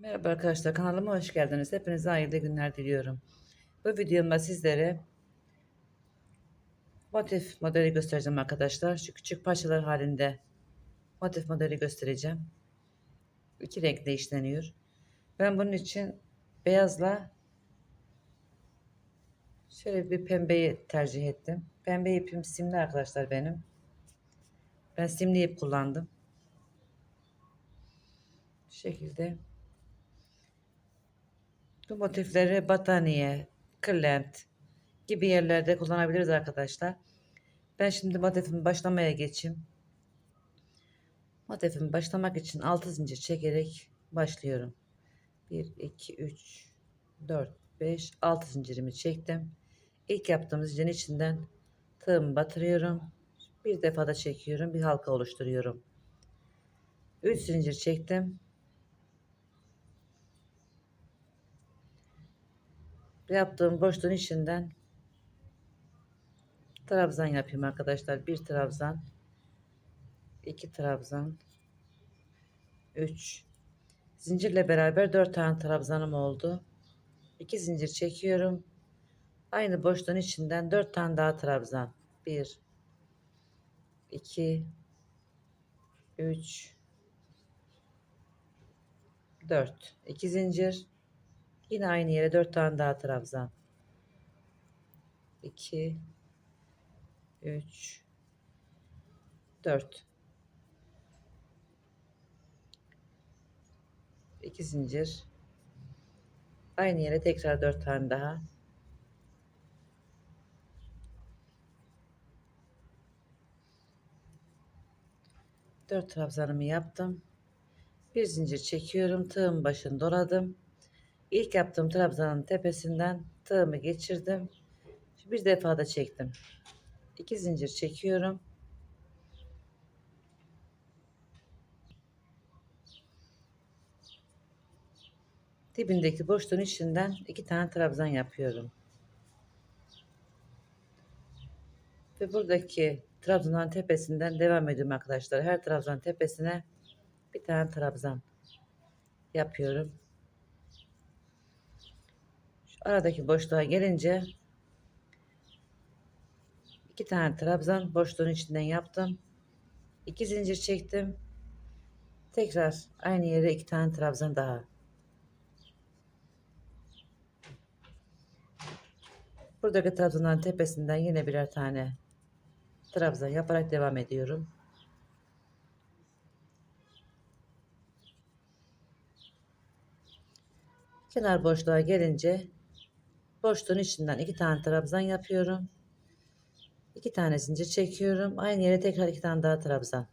Merhaba arkadaşlar kanalıma hoş geldiniz. Hepinize hayırlı günler diliyorum. Bu videomda sizlere motif modeli göstereceğim arkadaşlar. Şu küçük parçalar halinde motif modeli göstereceğim. İki renkte işleniyor. Ben bunun için beyazla şöyle bir pembeyi tercih ettim. Pembe ipim simli arkadaşlar benim. Ben simli ip kullandım. Şu şekilde bu motifleri battaniye, kırlent gibi yerlerde kullanabiliriz arkadaşlar. Ben şimdi motifimi başlamaya geçeyim. Motifimi başlamak için 6 zincir çekerek başlıyorum. 1, 2, 3, 4, 5, 6 zincirimi çektim. İlk yaptığım zincirin içinden tığımı batırıyorum. Bir defa da çekiyorum. Bir halka oluşturuyorum. 3 zincir çektim. Yaptığım boşluğun içinden trabzan yapayım arkadaşlar. Bir trabzan, iki trabzan, üç zincirle beraber dört tane trabzanım oldu. İki zincir çekiyorum. Aynı boşluğun içinden dört tane daha trabzan. Bir, iki, üç, dört. İki zincir. Yine aynı yere 4 tane daha trabzan. 2 3 4 2 zincir. Aynı yere tekrar 4 tane daha. Dört trabzanımı yaptım. Bir zincir çekiyorum. Tığım başını doladım. İlk yaptığım trabzanın tepesinden tığımı geçirdim. Bir defa da çektim. İki zincir çekiyorum. Dibindeki boşluğun içinden iki tane trabzan yapıyorum. Ve buradaki trabzanın tepesinden devam ediyorum arkadaşlar. Her trabzan tepesine bir tane trabzan yapıyorum. Aradaki boşluğa gelince iki tane trabzan boşluğun içinden yaptım. İki zincir çektim. Tekrar aynı yere iki tane trabzan daha. Buradaki trabzanların tepesinden yine birer tane trabzan yaparak devam ediyorum. Kenar boşluğa gelince boşluğun içinden iki tane trabzan yapıyorum. iki tane zincir çekiyorum. Aynı yere tekrar iki tane daha trabzan.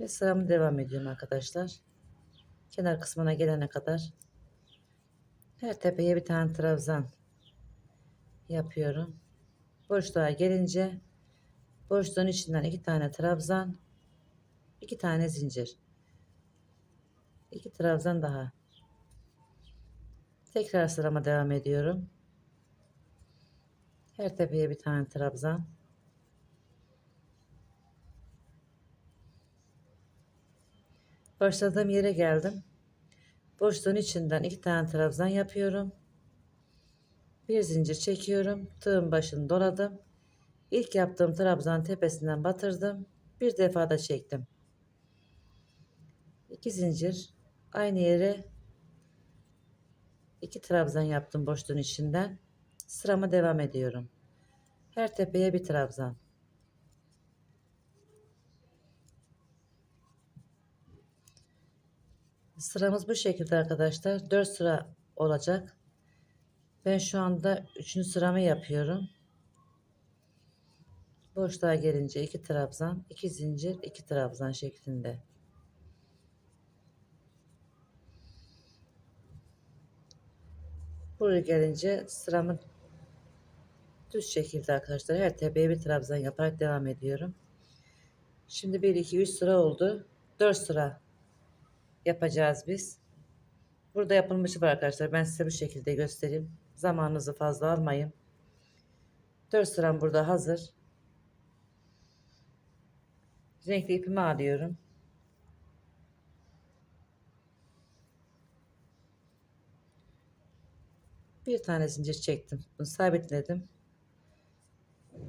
Ve sıramı devam ediyorum arkadaşlar. Kenar kısmına gelene kadar her tepeye bir tane trabzan yapıyorum. Boşluğa gelince boşluğun içinden iki tane trabzan, iki tane zincir. iki trabzan daha. Tekrar sırama devam ediyorum. Her tepeye bir tane trabzan. Başladığım yere geldim. Boşluğun içinden iki tane trabzan yapıyorum. Bir zincir çekiyorum. Tığın başını doladım. İlk yaptığım trabzan tepesinden batırdım. Bir defa da çektim. İki zincir aynı yere iki trabzan yaptım boşluğun içinden. Sırama devam ediyorum. Her tepeye bir trabzan. Sıramız bu şekilde arkadaşlar. 4 sıra olacak. Ben şu anda 3. sıramı yapıyorum. Boşluğa gelince 2 trabzan, 2 zincir, 2 trabzan şeklinde. Buraya gelince sıramı düz şekilde arkadaşlar her tepeye bir trabzan yaparak devam ediyorum. Şimdi 1 2 3 sıra oldu. 4 sıra yapacağız biz. Burada yapılmışı var arkadaşlar. Ben size bu şekilde göstereyim. Zamanınızı fazla almayın. 4 sıram burada hazır. Renkli ipimi alıyorum. Bir tane zincir çektim. Bunu sabitledim.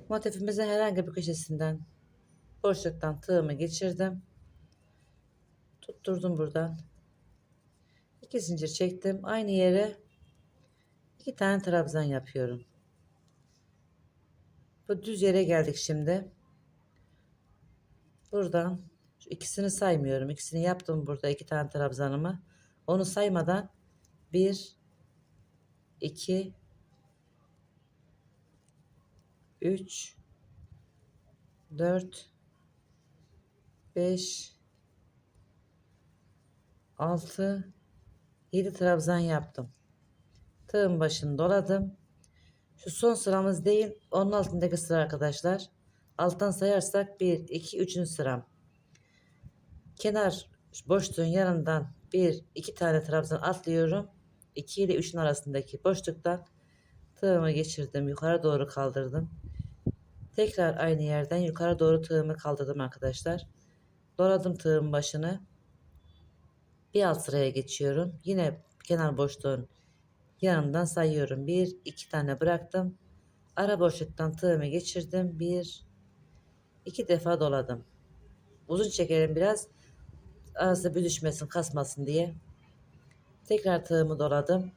Motifimizin herhangi bir köşesinden boşluktan tığımı geçirdim. Tutturdum buradan. İki zincir çektim. Aynı yere iki tane trabzan yapıyorum. Bu düz yere geldik şimdi. Buradan şu ikisini saymıyorum. İkisini yaptım burada iki tane trabzanımı. Onu saymadan bir, iki, üç, dört, beş, altı, yedi trabzan yaptım. Tığın başını doladım. Şu son sıramız değil, onun altındaki sıra arkadaşlar. Alttan sayarsak 1, 2, 3. sıram. Kenar boşluğun yanından 1, 2 tane trabzan atlıyorum. 2 ile 3'ün arasındaki boşluktan tığımı geçirdim. Yukarı doğru kaldırdım. Tekrar aynı yerden yukarı doğru tığımı kaldırdım arkadaşlar. Doladım tığın başını. Bir alt sıraya geçiyorum. Yine kenar boşluğun yanından sayıyorum. 1, 2 tane bıraktım. Ara boşluktan tığımı geçirdim. 1, iki defa doladım. Uzun çekelim biraz. Arası büzüşmesin, kasmasın diye. Tekrar tığımı doladım.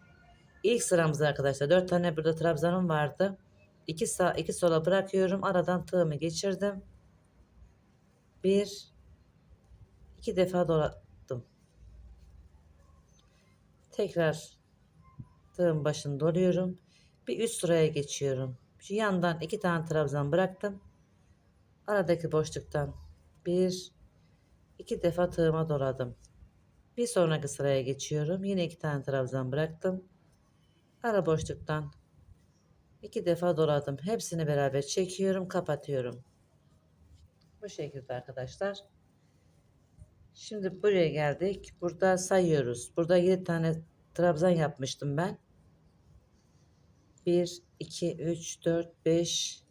İlk sıramızda arkadaşlar 4 tane burada trabzanım vardı. 2 sağ 2 sola bırakıyorum. Aradan tığımı geçirdim. 1 2 defa doladım. Tekrar tığın başını doluyorum. Bir üst sıraya geçiyorum. Şu yandan iki tane trabzan bıraktım. Aradaki boşluktan bir iki defa tığıma doladım. Bir sonraki sıraya geçiyorum. Yine iki tane trabzan bıraktım. Ara boşluktan iki defa doladım. Hepsini beraber çekiyorum, kapatıyorum. Bu şekilde arkadaşlar. Şimdi buraya geldik. Burada sayıyoruz. Burada 7 tane trabzan yapmıştım ben. 1 2 3 4 5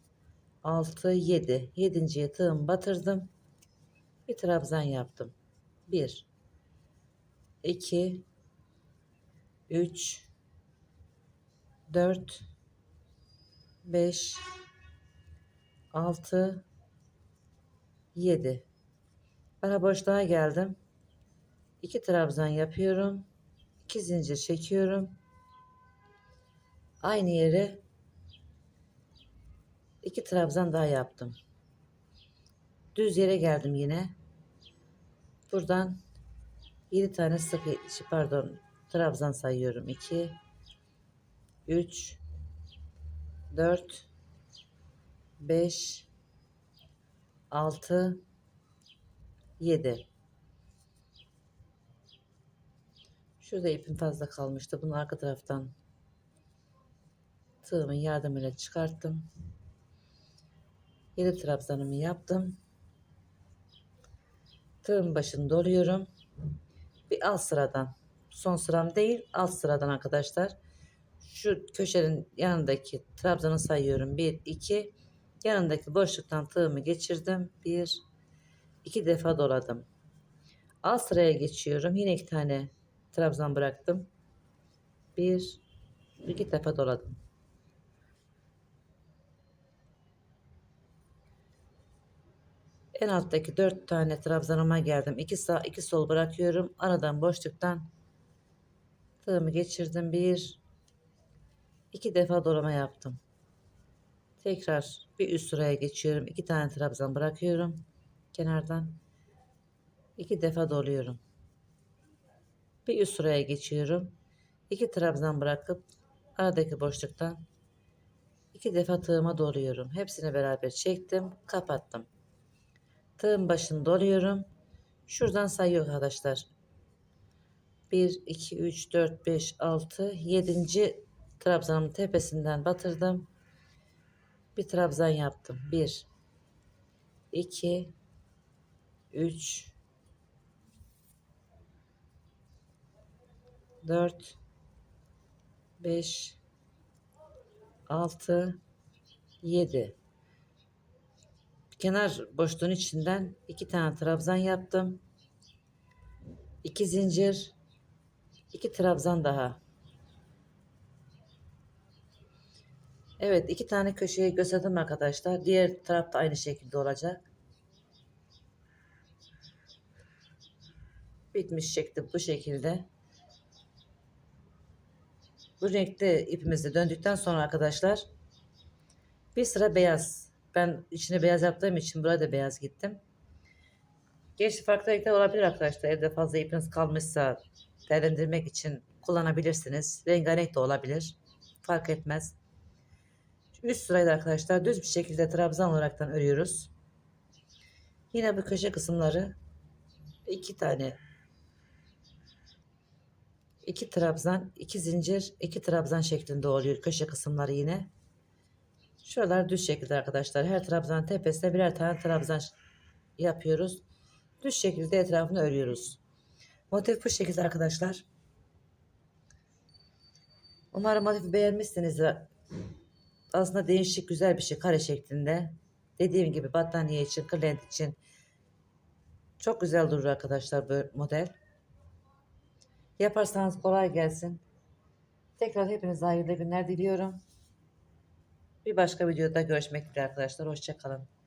6 7 7. tığım batırdım. Bir trabzan yaptım. 1 2 3 4 5 6 7 Ara boşluğa geldim. 2 trabzan yapıyorum. 2 zincir çekiyorum. Aynı yere 2 trabzan daha yaptım. Düz yere geldim yine. Buradan 7 tane sık pardon trabzan sayıyorum. 2 3 4 5 6 7 Şurada ipim fazla kalmıştı. Bunu arka taraftan tığımın yardımıyla çıkarttım. 7 trabzanımı yaptım. Tığın başını doluyorum. Bir alt sıradan son sıram değil alt sıradan arkadaşlar. Şu köşenin yanındaki trabzanı sayıyorum. 1 2 yanındaki boşluktan tığımı geçirdim. 1 2 defa doladım. Alt sıraya geçiyorum. Yine iki tane trabzan bıraktım. 1 2 defa doladım. En alttaki dört tane trabzanıma geldim. İki sağ iki sol bırakıyorum. Aradan boşluktan tığımı geçirdim. Bir iki defa dolama yaptım. Tekrar bir üst sıraya geçiyorum. İki tane trabzan bırakıyorum. Kenardan iki defa doluyorum. Bir üst sıraya geçiyorum. İki trabzan bırakıp aradaki boşluktan iki defa tığıma doluyorum. Hepsini beraber çektim, kapattım. Tığın başını doluyorum. Şuradan sayıyor arkadaşlar. 1, 2, 3, 4, 5, 6, 7. trabzanın tepesinden batırdım. Bir trabzan yaptım. 1, 2, 3, 4, 5, 6, 7 kenar boşluğun içinden iki tane trabzan yaptım. iki zincir, iki trabzan daha. Evet iki tane köşeyi gösterdim arkadaşlar. Diğer tarafta aynı şekilde olacak. Bitmiş şekli bu şekilde. Bu renkte ipimizi döndükten sonra arkadaşlar bir sıra beyaz. Ben içine beyaz yaptığım için buraya da beyaz gittim. Gerçi farklı renkler olabilir arkadaşlar. Evde fazla ipiniz kalmışsa değerlendirmek için kullanabilirsiniz. Rengarenk de olabilir. Fark etmez. Üst sırayı da arkadaşlar düz bir şekilde trabzan olaraktan örüyoruz. Yine bu köşe kısımları iki tane iki trabzan, iki zincir, iki trabzan şeklinde oluyor köşe kısımları yine. Şuralar düz şekilde arkadaşlar. Her trabzan tepesine birer tane trabzan yapıyoruz. Düz şekilde etrafını örüyoruz. Motif bu şekilde arkadaşlar. Umarım motifi beğenmişsinizdir. Aslında değişik güzel bir şey kare şeklinde. Dediğim gibi battaniye için, kırlent için çok güzel durur arkadaşlar bu model. Yaparsanız kolay gelsin. Tekrar hepinize hayırlı günler diliyorum. Bir başka videoda görüşmek dileğiyle arkadaşlar. Hoşçakalın.